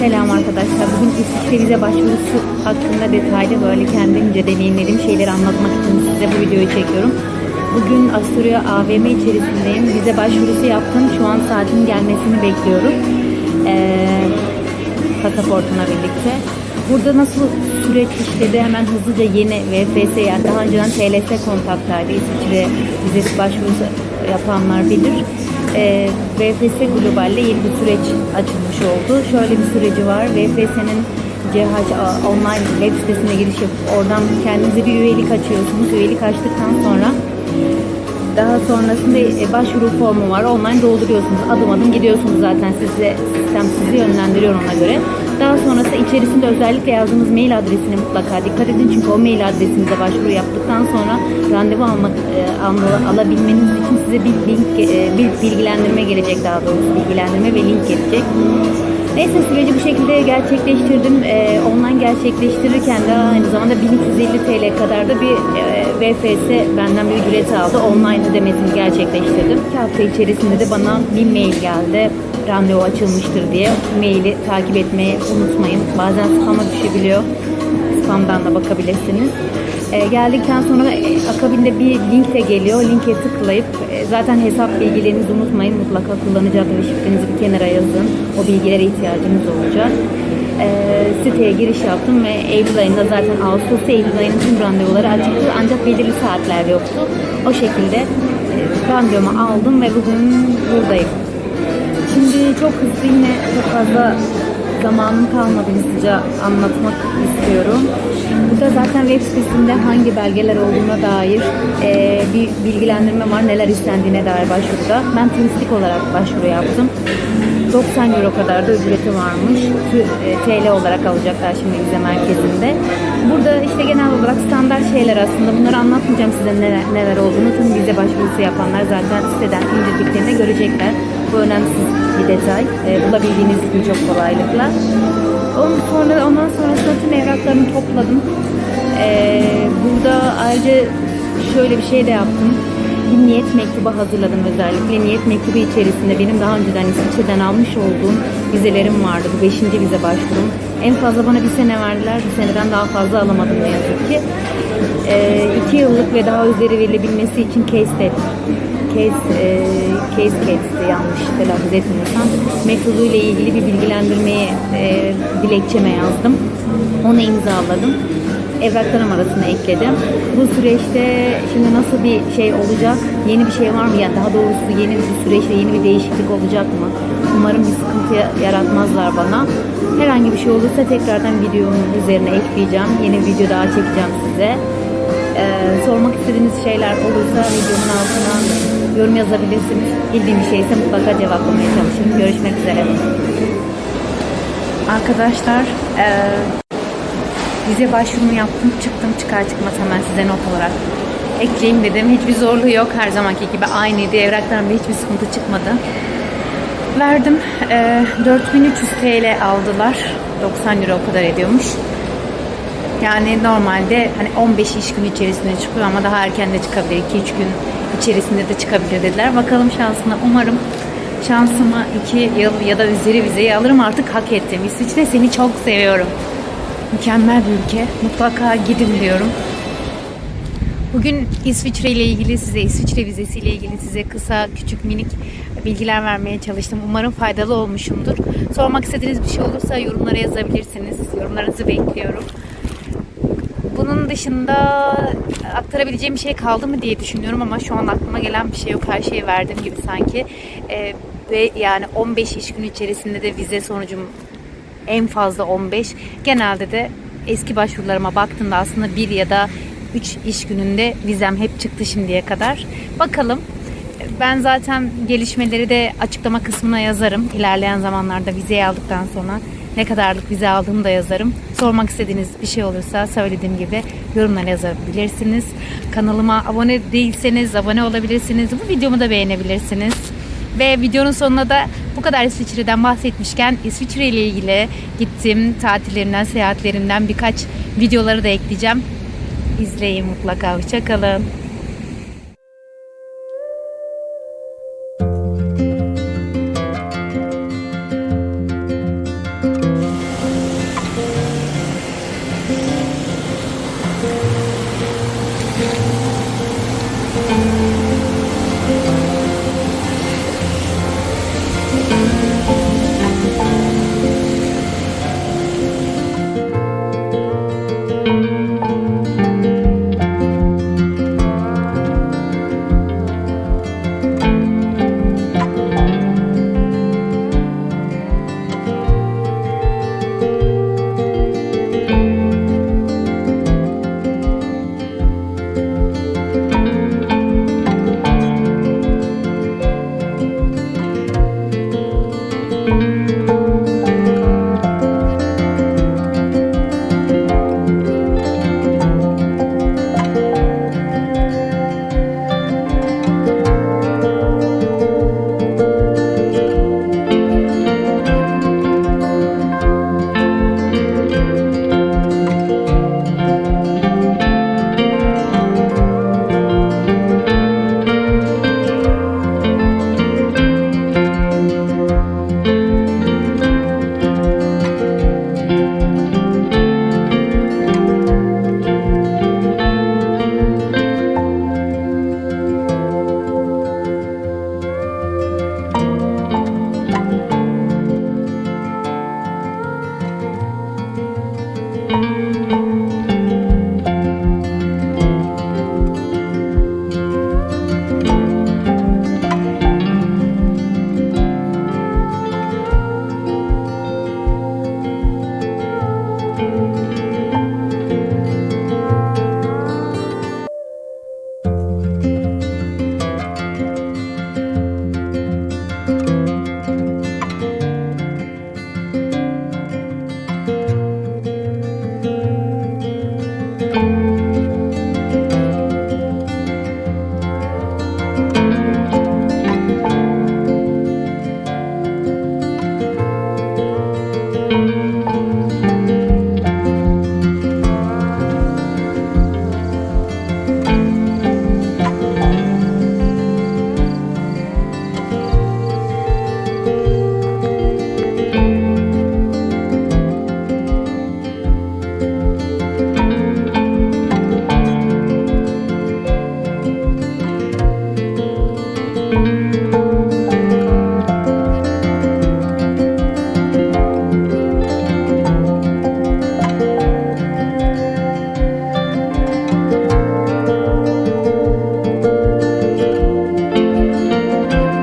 Selam arkadaşlar. Bugün İsviçre vize başvurusu hakkında detaylı böyle kendimce deneyimlediğim şeyleri anlatmak için size bu videoyu çekiyorum. Bugün Asturya AVM içerisindeyim. Vize başvurusu yaptım. Şu an saatin gelmesini bekliyorum. Ee, pasaportuna birlikte. Burada nasıl süreç işledi hemen hızlıca yeni VFS yani daha önceden TLS kontaktaydı. İsviçre vizesi başvurusu yapanlar bilir. Ee, VFS Global ile yeni bir süreç açılmış oldu. Şöyle bir süreci var. VFS'nin CH online web sitesine giriş yapıp oradan kendinize bir üyelik açıyorsunuz. Üyelik açtıktan sonra daha sonrasında e, başvuru formu var. Online dolduruyorsunuz. Adım adım gidiyorsunuz zaten size sistem sizi yönlendiriyor ona göre. Daha sonrasında içerisinde özellikle yazdığınız mail adresine mutlaka dikkat edin. Çünkü o mail adresinize başvuru yaptıktan sonra randevu almak e, alabilmeniz için size bir link e, bir bilgilendirme gelecek daha doğrusu bilgilendirme ve link gelecek. Neyse süreci bu şekilde gerçekleştirdim. Ee, online gerçekleştirirken de aynı zamanda 1350 TL kadar da bir e, VFS benden bir ücret aldı. Online ödemesini gerçekleştirdim. İki hafta içerisinde de bana bir mail geldi. Randevu açılmıştır diye. Maili takip etmeyi unutmayın. Bazen spam'a düşebiliyor. Spam'dan da bakabilirsiniz. E, geldikten sonra e, akabinde bir link de geliyor. Linke tıklayıp e, zaten hesap bilgilerinizi unutmayın. Mutlaka kullanıcı adı ve şifrenizi bir kenara yazın. O bilgilere ihtiyacınız olacak. E, siteye giriş yaptım ve Eylül ayında zaten Ağustos Eylül ayının tüm randevuları açıktı. Ancak belirli saatler yoktu. O şekilde e, randevumu aldım ve bugün buradayım. Şimdi çok hızlı yine çok fazla zamanım kalmadı hızlıca anlatmak istiyorum. Burada zaten web sitesinde hangi belgeler olduğuna dair e, bir bilgilendirme var. Neler istendiğine dair başvuruda. Ben turistik olarak başvuru yaptım. 90 euro kadar da ücreti varmış. Tü- e, TL olarak alacaklar şimdi vize merkezinde. Burada işte genel olarak standart şeyler aslında. Bunları anlatmayacağım size neler, neler olduğunu. Tüm vize başvurusu yapanlar zaten siteden indirdiklerinde görecekler. Bu önemsiz bir detay. E, bulabildiğiniz için çok kolaylıkla. Ondan sonra, ondan sonrasında tüm evraklarımı topladım. E, burada ayrıca şöyle bir şey de yaptım. Bir niyet mektubu hazırladım özellikle. Niyet mektubu içerisinde benim daha önceden İsviçre'den almış olduğum vizelerim vardı. Bu beşinci vize başvurum. En fazla bana bir sene verdiler. Bir seneden daha fazla alamadım ne yazık ki. E, iki yıllık ve daha üzeri verilebilmesi için case step case, e, case case'ti yanlış telaffuz etmiyorsam. Metodu ile ilgili bir bilgilendirmeyi e, dilekçeme yazdım. Onu imzaladım. Evraklarım arasına ekledim. Bu süreçte şimdi nasıl bir şey olacak? Yeni bir şey var mı? Yani daha doğrusu yeni bir süreçte yeni bir değişiklik olacak mı? Umarım bir sıkıntı yaratmazlar bana. Herhangi bir şey olursa tekrardan videomun üzerine ekleyeceğim. Yeni bir video daha çekeceğim size. Ee, sormak istediğiniz şeyler olursa videomun altına yorum yazabilirsiniz. Bildiğim bir şeyse mutlaka cevaplamaya çalışırım. Görüşmek üzere. Arkadaşlar eee vize başvurumu yaptım. Çıktım çıkar çıkmaz hemen size not olarak ekleyeyim dedim. Hiçbir zorluğu yok her zamanki gibi aynıydı. Evraklarımda hiçbir sıkıntı çıkmadı. Verdim. Eee 4300 TL aldılar. 90 euro o kadar ediyormuş. Yani normalde hani 15 iş günü içerisinde çıkıyor ama daha erken de çıkabilir. 2-3 gün içerisinde de çıkabilir dediler. Bakalım şansına. Umarım şansıma 2 yıl ya da üzeri vizeyi alırım artık hak ettim. İsviçre seni çok seviyorum. Mükemmel bir ülke. Mutlaka gidin diyorum. Bugün İsviçre ile ilgili size, İsviçre vizesi ile ilgili size kısa, küçük, minik bilgiler vermeye çalıştım. Umarım faydalı olmuşumdur. Sormak istediğiniz bir şey olursa yorumlara yazabilirsiniz. Yorumlarınızı bekliyorum. Bunun dışında aktarabileceğim bir şey kaldı mı diye düşünüyorum ama şu an aklıma gelen bir şey yok. Her şeyi verdim gibi sanki. Ee, ve yani 15 iş günü içerisinde de vize sonucum en fazla 15. Genelde de eski başvurularıma baktığımda aslında bir ya da 3 iş gününde vizem hep çıktı şimdiye kadar. Bakalım. Ben zaten gelişmeleri de açıklama kısmına yazarım. İlerleyen zamanlarda vizeyi aldıktan sonra ne kadarlık vize aldığımı da yazarım. Sormak istediğiniz bir şey olursa söylediğim gibi yorumlara yazabilirsiniz. Kanalıma abone değilseniz abone olabilirsiniz. Bu videomu da beğenebilirsiniz. Ve videonun sonuna da bu kadar İsviçre'den bahsetmişken İsviçre ile ilgili gittiğim tatillerimden, seyahatlerimden birkaç videoları da ekleyeceğim. İzleyin mutlaka. Hoşçakalın.